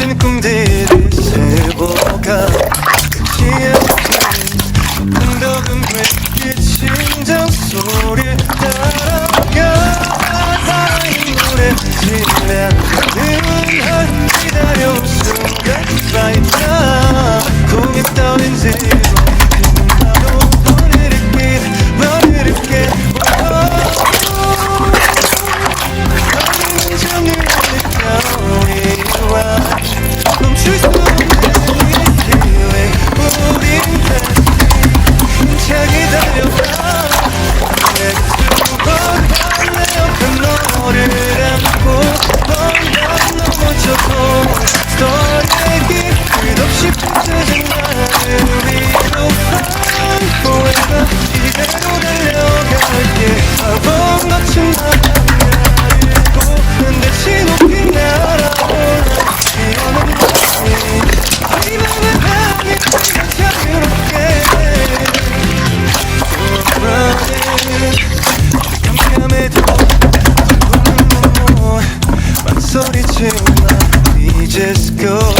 진 꿈들을 세워가 우리 따라 깜깜해도 너무 소리치고 난 이제 스코